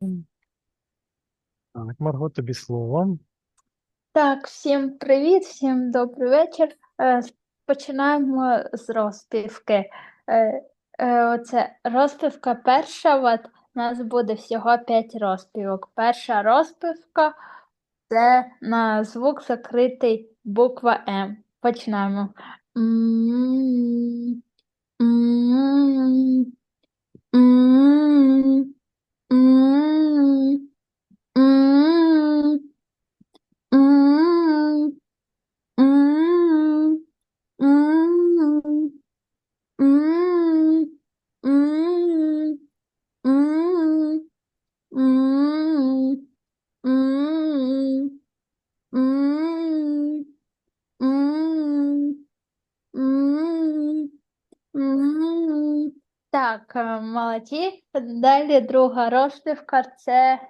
Так, Марго, тобі слово. Так, всім привіт, всім добрий вечір. Е, Починаємо з розпівки. Е, е, Оце розпівка перша. От, у нас буде всього 5 розпівок. Перша розпівка це на звук закритий буква М. Починаємо. М, м, м, м, Так, е, молодці. Далі друга розпівка це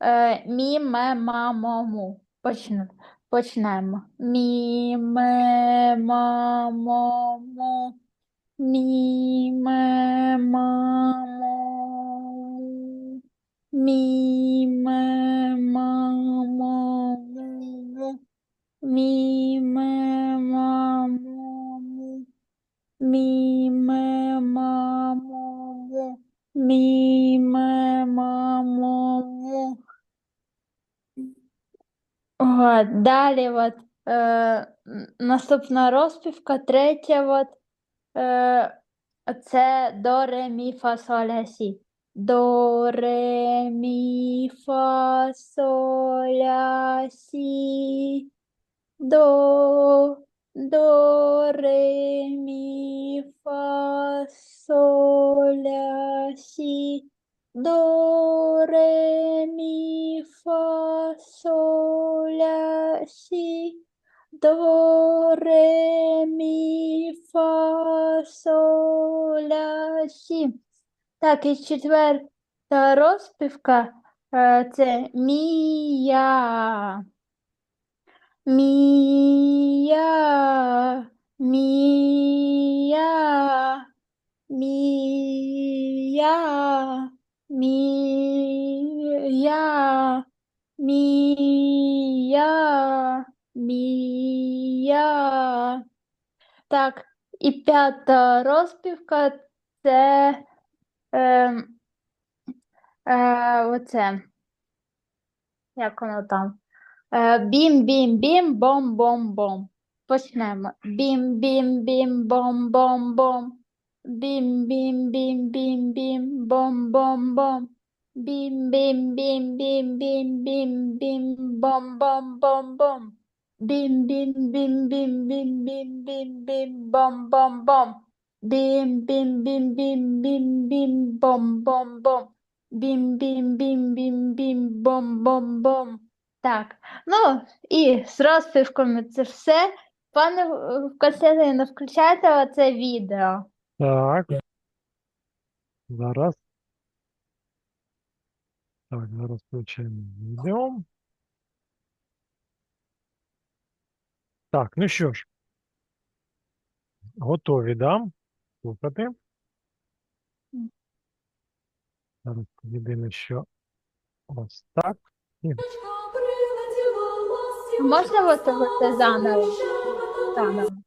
е, мі, ме, ма. Почнемо. Мі, ме, ма. Мі, ме, ма. Мі, ме, ма. Мі, ме, ма. Мі, ме, ма, мо, му. Мі, ме, му. О, далі от, е, наступна розпівка, третя от, е, це до, ре, мі, фа, соль, ля, сі. До, ре, мі, фа, соль, ля, сі. До, до, ре, мі, фа, соль, ля, сі. До, ре, мі, фа, соль, ля, сі. До, ре, мі, фа, соль, ля, сі. Так, і четверта розпівка е, це мія. Мія, мія, мія, мія, мія, мія. Так, і п'ята розпівка це е, е, оце. Як воно там? Bim bim bim bom bom bom. Počnemo. Bim bim bim bom bom bom. Bim bim bim bim bim bom bom bom. Bim bim bim bim bim bim bim bom bom bom bom. Bim bim bim bim bim bim bim bim bom bom bom. Bim bim bim bim bim bim bom bom bom. Bim bim bim bim bim bom bom bom. Так, ну і з розпівками це все. Пане Костянтине, включайте оце відео. Так. Зараз. Так, зараз включаємо відео. Так, ну що ж. Готові, да? Слухати. Зараз єдине, що ось так. І Можна оце заново? Заново.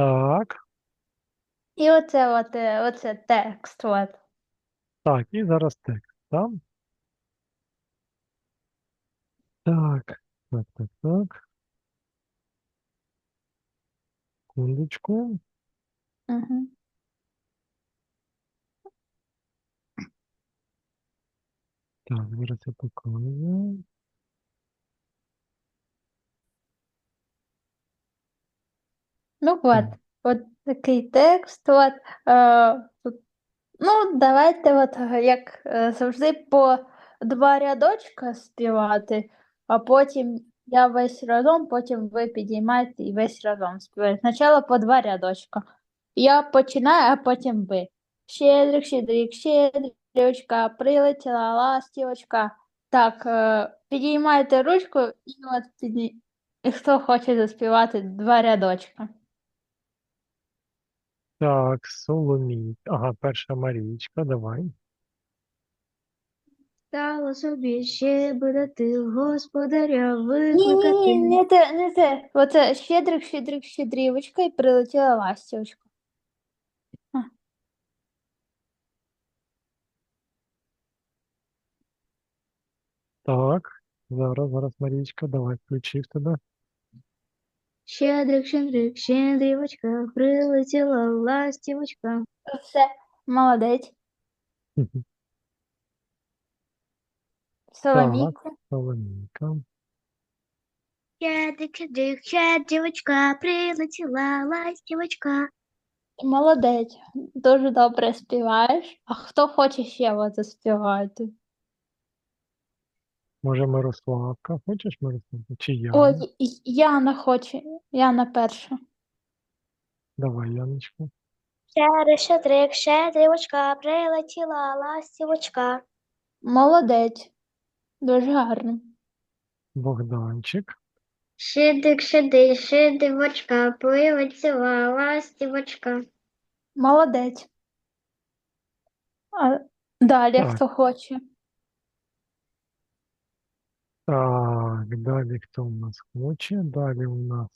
Так, І оце от, е, оце текст. От. так, і зараз текст, так? Так, так, так, так. Секундочку. Угу. Так, зараз я покажу. Ну от, от такий текст. От, е, ну, давайте, от, е, як е, завжди, по два рядочка співати, а потім я весь разом, потім ви підіймаєте і весь разом співаєте. Спочатку по два рядочка. Я починаю, а потім ви. Щедрик, щедрик, щедрівочка, прилетіла ластівочка. Так, е, підіймайте ручку і от підні... і хто хоче заспівати два рядочка. Так, Соломій. Ага, перша Марічка, давай. Стало собі ще будати господаря Ні, ні, викликати. ні, не те, не те. Оце щедрик, щедрик, щедрівочка і прилетіла ластівочка. Так, зараз, зараз, Марічка, давай, включив тебе. Щедрик, щедрик, щедрівочка, прилетіла ластівочка. Все, молодець. Соломійка. Соломійка. Щедрик, щедрик, щедрівочка, прилетіла ластівочка. Молодець. Дуже добре співаєш. А хто хоче ще от заспівати? Може, Мирославка? Хочеш Мирославка? Чи я? Ой, і- Яна хоче. Яна перша. Давай, Яночка. Щедрик, щедрик, щедрівочка, прилетіла ластівочка. Молодець. Дуже гарно. Богданчик. Щедрик, щедрик, щедрівочка, прилетіла ластівочка. Молодець. А далі Так. хто хоче? Так, далі хто у нас хоче? Далі у нас.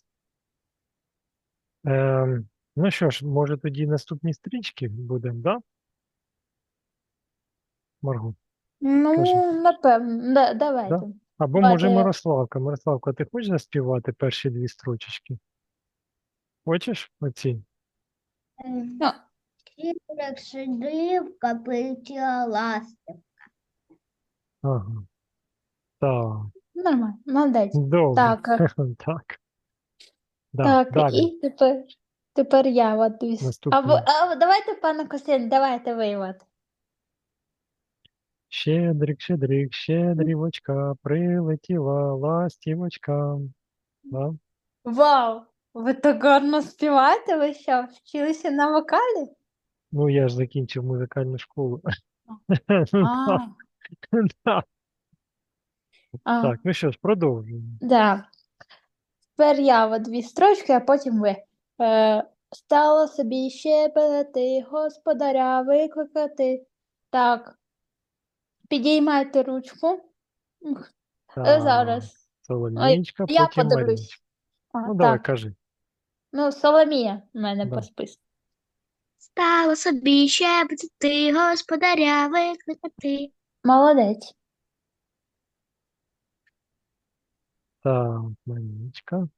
Ем, ну що ж, може тоді наступні стрічки будемо, да? Марго. Ну, Кажи. напевно, да, давайте. Або Давайте може я- Мирославка. Мирославка, ти хочеш заспівати перші дві строчечки? Хочеш оці? Ну, Щедрик, щедрівка, прилетіла ластівка. Ага. Так, нормально, молодець. добре. Так, Так. Да, так, далі. і тепер, тепер я с- Або, а, давайте, пане Костянтин, давайте ви от. Щедрик, щедрик, щедрівочка, прилетіла ластівочка. Да? Вау! Ви так гарно співаєте? Ви що, вчилися на вокалі? Ну, я ж закінчив музикальну школу. А. а, Так, ну що ж, продовжуємо. да. Тепер я от дві строчки, а потім ви. Е, стало собі щебетати, господаря викликати. Так. Підіймайте ручку. Е, Так, Зараз. Соломієчка, Я потім подивлюсь. А, Ну, давай, так. кажи. Ну, Соломія в мене Да. по списку. Стало собі щебетати, господаря викликати. Молодець. Так, Марічка.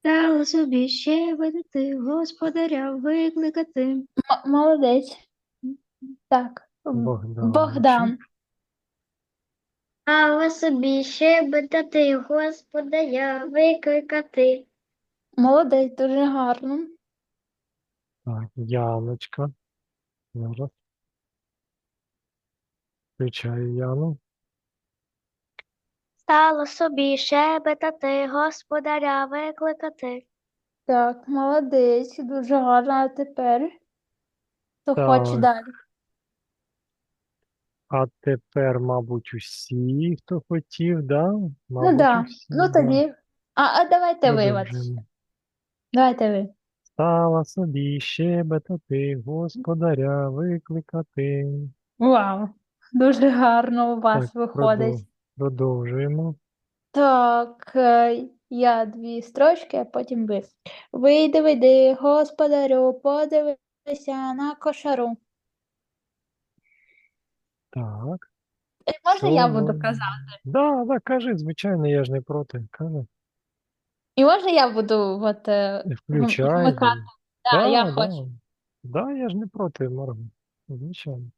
Стало собі щебетати, господаря викликати. М- молодець. Так. М, Богданчик. Богдан. Стало собі щебетати, господаря викликати. Молодець, дуже гарно. Так, Яночка. Зараз. Включаю Яну. Стало собі щебетати, господаря викликати. Так, молодець, дуже гарно. А тепер хто хоче далі? А тепер, мабуть, усі, хто хотів, да? Ну Мабуть, да. усі, Ну да. тоді. А, а давайте ви от. Продовжуємо. Давайте ви. Стала собі щебетати, господаря викликати. Вау. Дуже гарно у вас Так, виходить. продов- Продовжуємо. Так, е, Я дві строчки, а потім ви. Вийди, вийди, господарю, подивися на кошару. Так. Е, Можна я буду казати? Да, да, кажи, звичайно, я ж не проти. Кажи. І можна я буду от, е, Включай. вмикати? Да, я хочу. Да, я ж не проти, Марго. Звичайно.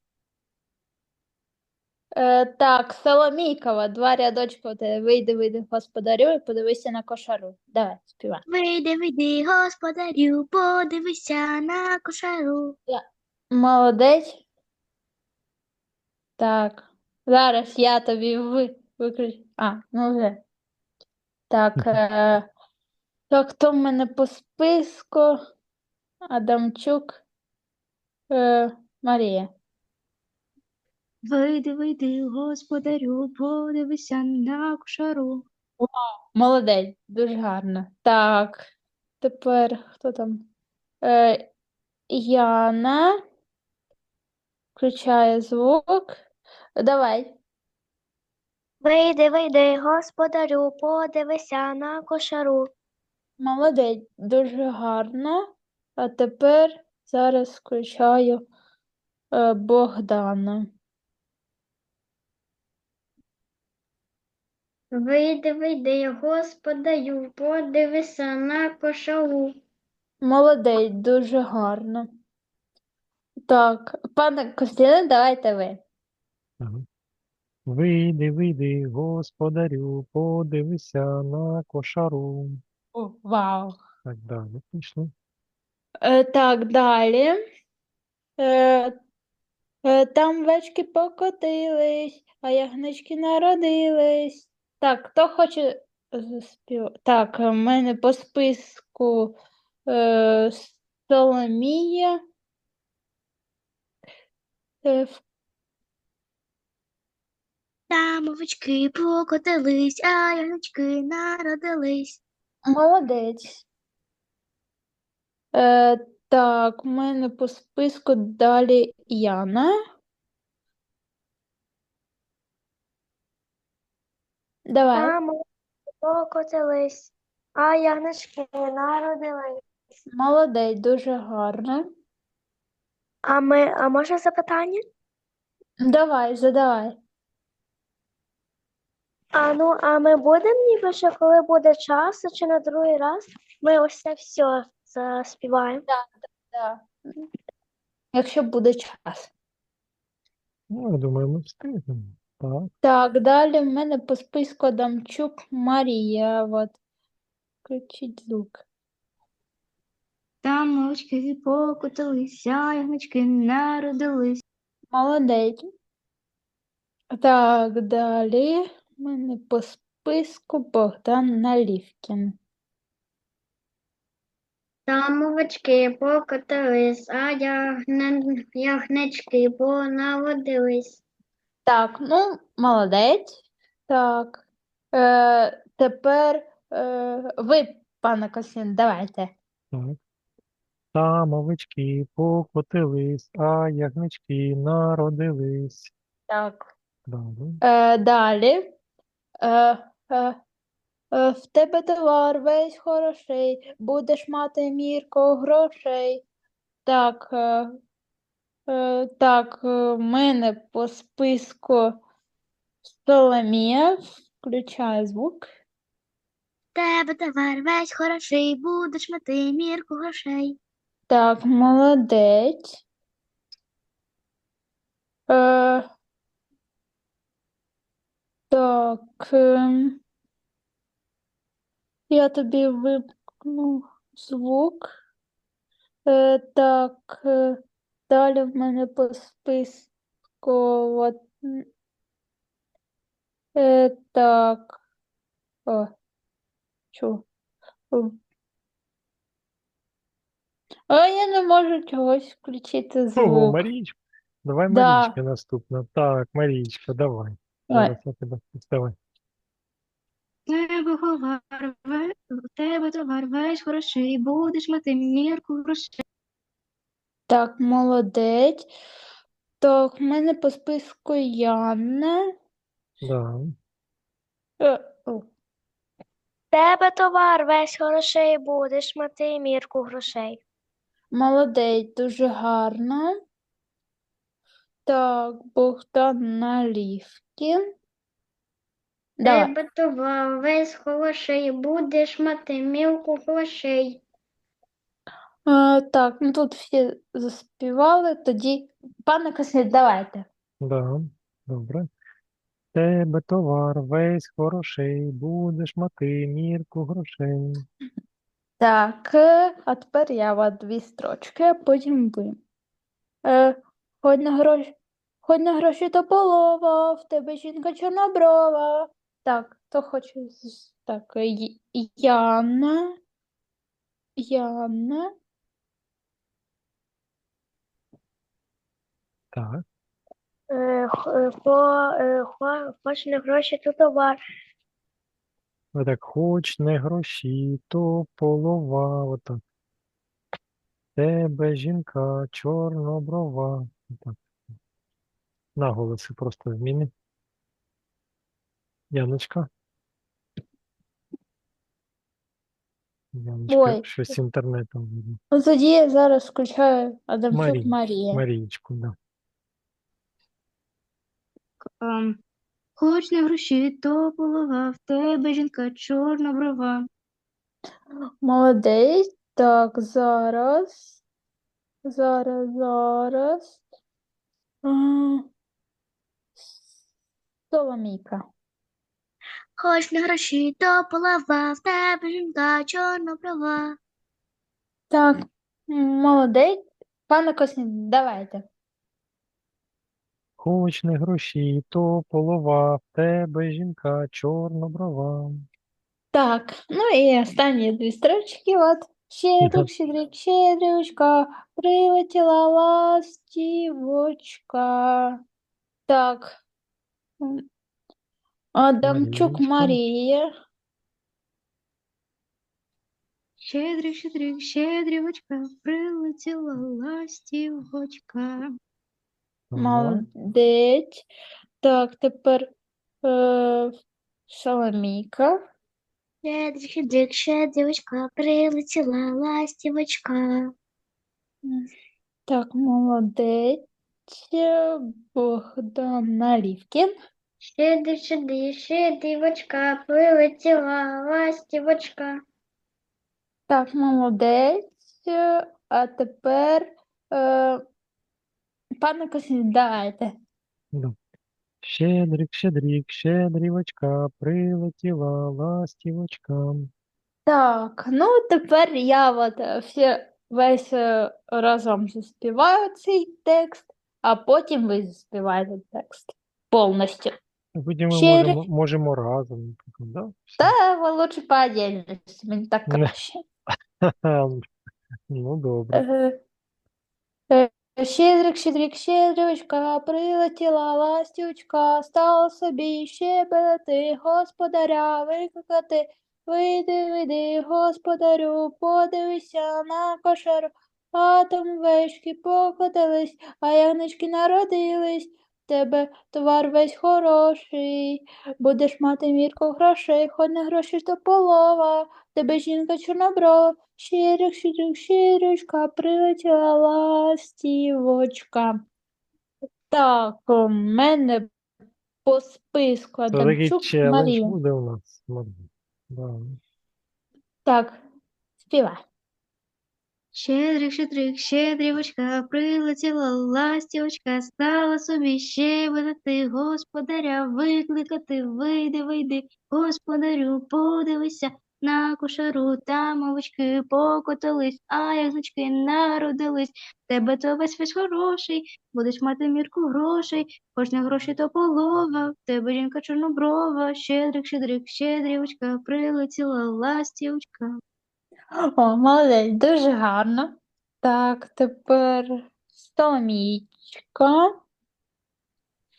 Е, так, Соломійкова, два рядочки. От, е, вийди, вийди, господарю, і подивися на кошару. Давай, співай. Вийди, вийди, господарю, подивися на кошару. Молодець. Так. Зараз я тобі ви, викричу. А, ну вже. Так. Е, так, хто в мене по списку? Адамчук. Е, Марія. Вийди, вийди, господарю, подивися на кошару. Молодець, дуже гарно. Так. Тепер хто там? Е, Яна. Включає звук. Давай. Вийди, вийди, господарю, подивися на кошару. Молодець, дуже гарно. А тепер зараз включаю е, Богдана. Вийди, вийди, господарю, подивися на кошару. Молодець, дуже гарно. Так, пане Костяне, давайте ви. Ага. Вийди, вийди, господарю, подивися на кошару. О, вау. Так далі пішли. Е, так, далі. Е, е, там вечки покотились, а ягнички народились. Так, хто хоче заспівати? Так, в мене по списку е, Соломія. Е, в- Там овечки покотились, а ягнички народились. Молодець. Е, так, у мене по списку далі Яна. Давай. Овечки покотились, а ягнички народились. Молодець, дуже гарно. А ми, а може запитання? Давай, задавай. А ну, а ми будемо ніби ще, коли буде час, чи на другий раз, ми ось це все заспіваємо. Да. Якщо буде час. Ну, я думаю, ми встигнемо. Так. Так, далі в мене по списку Адамчук Марія. От. Включіть звук. Там овечки покотились, ягнички народились. Молодець. Так, далі в мене по списку Богдан Налівкін. Там овечки покотились, а ягне... ягнички понаводились. Так, ну, молодець. Так. Е, тепер е, ви, пане Костян, давайте. Так. Там овечки покотились, а ягнички народились. Так. Далі. Е, далі. Е, е, е, в тебе товар весь хороший, будеш мати мірку грошей. Так, е, е, так, е, в мене по списку Соломія. Включаю звук. Тебе товар весь хороший, будеш мати мірку грошей. Так, молодець. Е, так. ем, я тобі вимкну звук. Е, так. е, далі в мене по списку. От, е, так. О, чу. О. А я не можу чогось включити Ого, звук. Марічка. Давай Да. Марічка наступна. Так, Марічка, давай. Давай. Зараз я тебе товар весь хороший, будеш мати мірку грошей. Так, молодець. Так, в мене по списку Яна. Да. Е, о, тебе товар весь хороший, будеш мати мірку грошей. Молодець, дуже гарно. Так, Богдан Налівкін. Давай. Тебе товар весь хороший, будеш мати мілку грошей. Е, так, ну тут всі заспівали, тоді, пане Косміт, давайте. Да, добре. Тебе товар весь хороший, будеш мати мірку грошей. Так, е, а тепер я от дві строчки, а потім ви. Е, Ходь на гроші, ходь на гроші то полова, в тебе жінка чорноброва. Так, хто хоче з- так, е, Й- Яна, Яна, Так, Е, е, Хо, е, хо, хоч не гроші, то товар. отак, хоч не гроші, то полова, отак. Тебе жінка чорноброва. Отак. Наголоси просто зміни. Яночка. Яночка, Ой. щось з інтернетом. Ну тоді я зараз включаю Адамчук Марій- Марія. Марієчку, да. Ем, Хоч не гроші, то полова, в тебе жінка чорна брова. Молодець. Так, зараз. Зараз, зараз. Соломійка. Хоч не гроші, то полова, в тебе жінка чорноброва. Так, м, молодець. Пане Косміт, давайте. Хоч не гроші, то полова, в тебе жінка чорноброва. Так, ну і останні дві строчки. От. Щедрик, щедрик, щедрівочка, прилетіла ластівочка. Так. Адамчук Марієчка. Марія. Щедрик, щедрик, щедрівочка, прилетіла ластівочка. Молодець. Так, тепер е, Соломійка. Щедрик, щедрик, щедрівочка, прилетіла ластівочка. Так, молодець. Богдан Налівкін. Щедрий, щедрий, щедрівочка, прилетіла ластівочка. Так, молодець. А тепер е, пане Косміт, давайте. Да. Щедрик, щедрик, щедрівочка, прилетіла ластівочка. Так, ну тепер я от е, всі весь е, разом заспіваю цей текст, а потім ви заспіваєте текст повністю. Потім ми Щедрик. можемо, можемо разом, наприклад, да? Все. Та лучше по отдельности, мені так краще. Ну, добре. Е, е, Щедрик, щедрик, щедрючка, прилетіла ластючка, стала собі щебети, господаря викликати. Вийди, вийди, господарю, подивися на кошару, а там вешки покотились, а ягнички народились. Тебе товар весь хороший, будеш мати мірку грошей, хоч не гроші, то полова. Тебе жінка чорноброва, щедрик, щедрик, щедричка, прилетіла ластівочка. Так, у мене по списку Адамчук Марія. буде у нас. Да. Так, співай. Щедрик, щедрик, щедрівочка, прилетіла ластівочка, стала собі щебетати, господаря викликати, вийди, вийди, господарю, подивися, на кошару там овочки покотились, а ягнички народились. Тебе то весь весь хороший, будеш мати мірку грошей, кожне гроші то полова, тебе жінка чорноброва, щедрик, щедрик, щедрівочка, прилетіла ластівочка. О, молодець, дуже гарно. Так, тепер Соломійчка.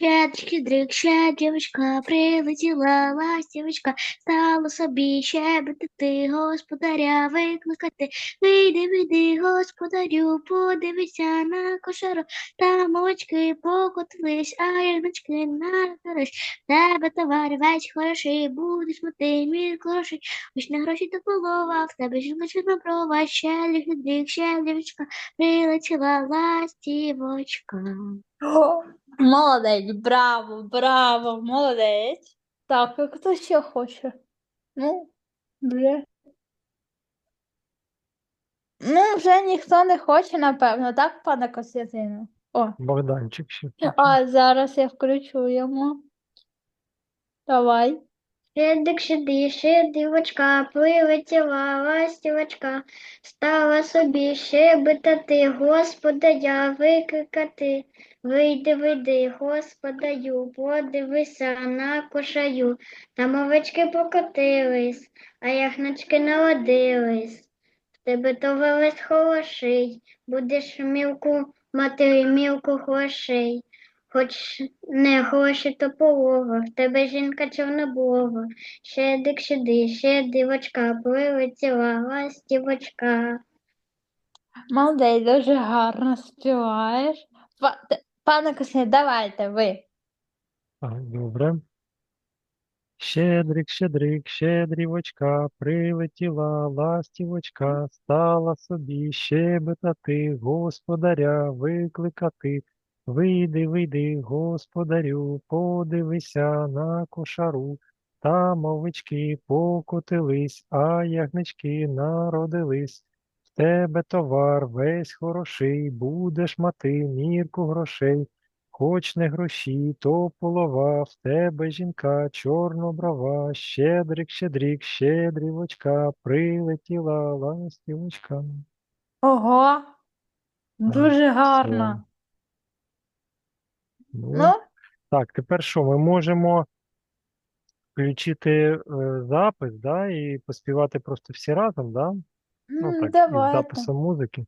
Щедрик, щедрик, щедрівочка, прилетіла ластівочка, стала собі щебетати, господаря викликати. Вийди, вийди, господарю, подивися на кошару, там овочки покотились, а ягнички народились. В Тебе товар весь хороший, будеш мати мір хороший, хоч на гроші та полова, в тебе жінка чорноброва, щедрик, щедрик, щедрівочка, прилетіла ластівочка. Молодець, браво, браво, молодець. Так, а хто ще хоче? Ну, вже. Ну, вже ніхто не хоче, напевно, так, пане Костянтину? О, Богданчик ще. а зараз я включу йому. Давай. Щедрик, щедрик, щедрівочка, прилетіла ластівочка, стала собі щебетати, господаря викликати. Вийди, вийди, господарю, подивися на кошаю, там овечки покотились, а ягнички народились. В тебе товар весь хороший, будеш мілку мати мілку грошей. Хоч не гроші, то полова, в тебе жінка чорноброва, щедрик, щедрик, щедрівочка, прилетіла ластівочка. Молодець, дуже гарно співаєш. Пане Костянтин, давайте ви. Так, добре. Щедрик, щедрик, щедрівочка, прилетіла ластівочка, стала собі щебетати, господаря викликати. Вийди, вийди, господарю, подивися на кошару. Там овечки покотились, а ягнички народились. В тебе товар весь хороший, будеш мати мірку грошей. Хоч не гроші, то полова, в тебе жінка чорноброва, щедрик, щедрик, щедрівочка, прилетіла ластівочка. Ого, дуже гарно. Ну, Ну, так, тепер що, ми можемо включити е, запис, да, і поспівати просто всі разом, да? Ну, так, із записом музики.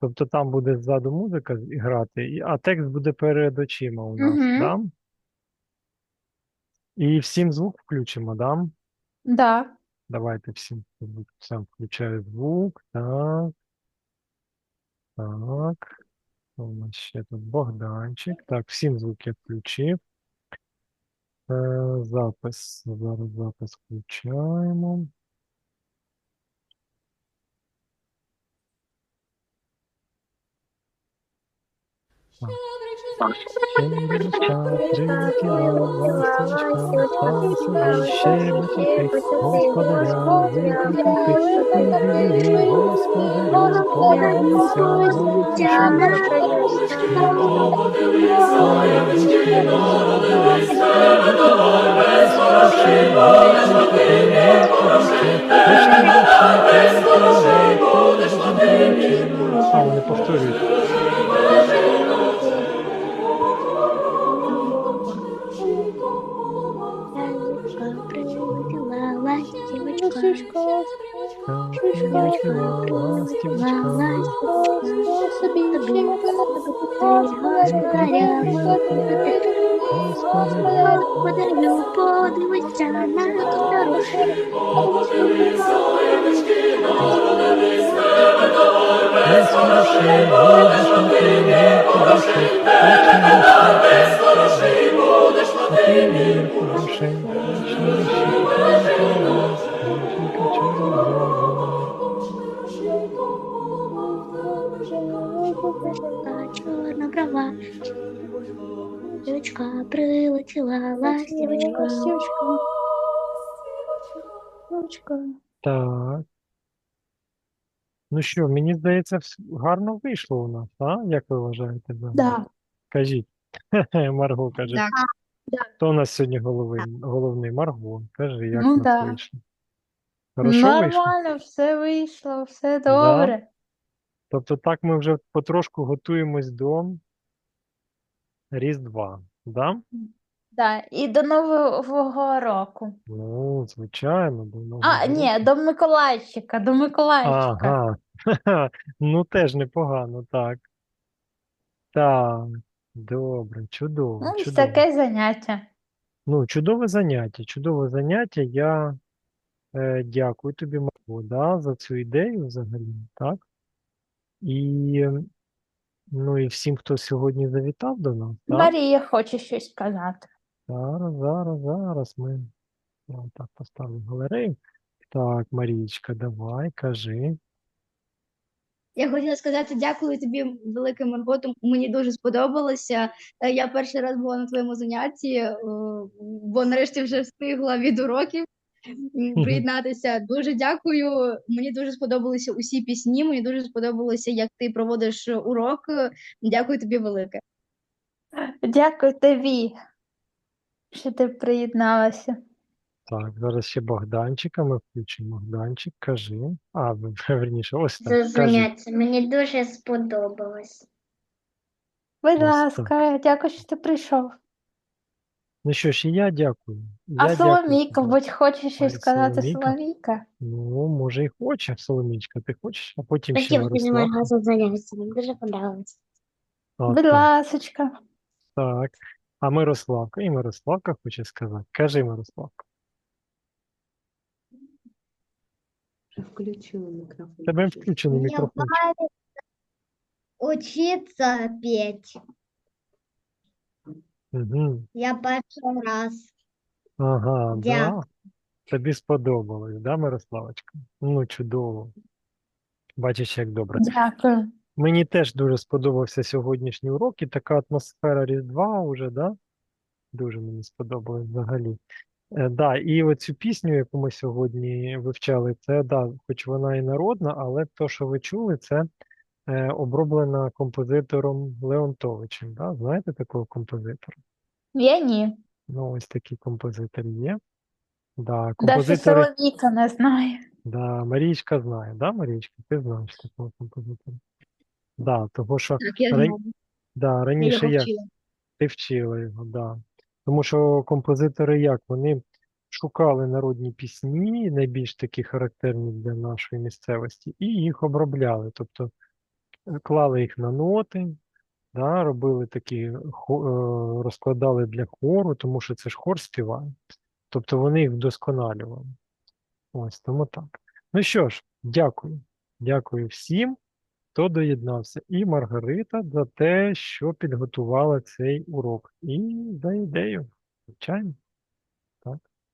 Тобто там буде ззаду музика грати, і- а текст буде перед очима у нас, Мгм. да? І всім звук включимо, да? Да. Давайте всім звук. сам включаю звук. Так. Так. У нас ще тут Богданчик. Так, всім звук включив. Е, запис. Зараз запис включаємо. Щедрівочка, прилетіла ластівочка, стала собі щебетати, господаря викликати. Вийди, господарю, подивися на А ягнички народились, тебе товар весь хороший, викликати мірку грошей. Хоч не грошей, Ластівочка, ластівочка. Подивися на хороший, будеш мати мірку грошей. Дівчинка прилетіла, ластівочка. Так. Ну що, мені здається, вс- гарно вийшло у нас, а? Як ви вважаєте? да? Да. Кажіть. Марго каже. Так. Хто у нас сьогодні головний? Головний? Марго. Кажи, як Ну нас да. вийшло? Хорошо вийшло? Нормально, все вийшло, все добре. Тобто так ми вже потрошку готуємось до Різдва, да? Да. І до Нового року. Ну, звичайно, до Нового А, ні, до Миколайчика, до Миколайчика. Ага. Ну, теж непогано, так. Так. Добре, чудово, Ну, ось чудово. таке заняття. Ну, чудове заняття, чудове заняття. Я е, дякую тобі, Марго, да, за цю ідею взагалі, так? І, ну, і всім, хто сьогодні завітав до нас, так? Марія хоче щось сказати. Зараз, зараз, зараз ми я так поставлю галерею. Так, Марічка, давай, кажи. Я хотіла сказати дякую тобі, велике Марго, тому мені дуже сподобалося. Е, Я перший раз була на твоєму занятті, е, бо нарешті вже встигла від уроків приєднатися. Дуже дякую. Мені дуже сподобалися усі пісні. Мені дуже сподобалося, як ти проводиш урок. Дякую тобі велике. Дякую тобі, що ти приєдналася. Так, зараз ще Богданчика ми включимо. Богданчик, кажи. А, верніше, ось так, кажи. заняття. Мені дуже сподобалось. Будь Ось так. ласка, дякую, що ти прийшов. Ну що ж, і я дякую. А Я дякую Соломійка, тобі. будь хоче щось сказати, Соломійка. Соломійка? Ну, може, і хоче, Соломічка, ти хочеш, а потім ще. Мені дуже подобалось. А, Будь так, ласочка. так. А Мирославка, і Мирославка хоче сказати. Кажи, Мирославка. Включила. Тебе включений мікрофон. Учиться петь. Угу. Я перший раз. Ага, да. Тобі сподобалось, да, Мирославочка? Ну, чудово. Бачиш, як добре. Дякую. Мені теж дуже сподобався сьогоднішній урок і така атмосфера Різдва уже, да? Дуже мені сподобалось взагалі. Е, да, і оцю пісню, яку ми сьогодні вивчали, це, да, хоч вона і народна, але то, що ви чули, це оброблена композитором Леонтовичем. Да? Знаєте такого композитора? Я ні. Ну, ось такий композитор є. Да, композитори, Соломійка не знає. да, Марічка знає, да, Марічка? Ти знаєш такого композитора? Да, того, що Так, я Ран- знаю. да, Я раніше його я, вчила. Ти вчила його, да. Тому що композитори як? Вони шукали народні пісні, найбільш такі характерні для нашої місцевості, і їх обробляли. Тобто е, клали їх на ноти, да, робили такі, е, розкладали для хору, тому що це ж хор співає. Тобто вони їх вдосконалювали. Ось тому так. Ну що ж, дякую. Дякую всім, хто доєднався. І Маргарита за те, що підготувала цей урок. І за ідею. Звичайно.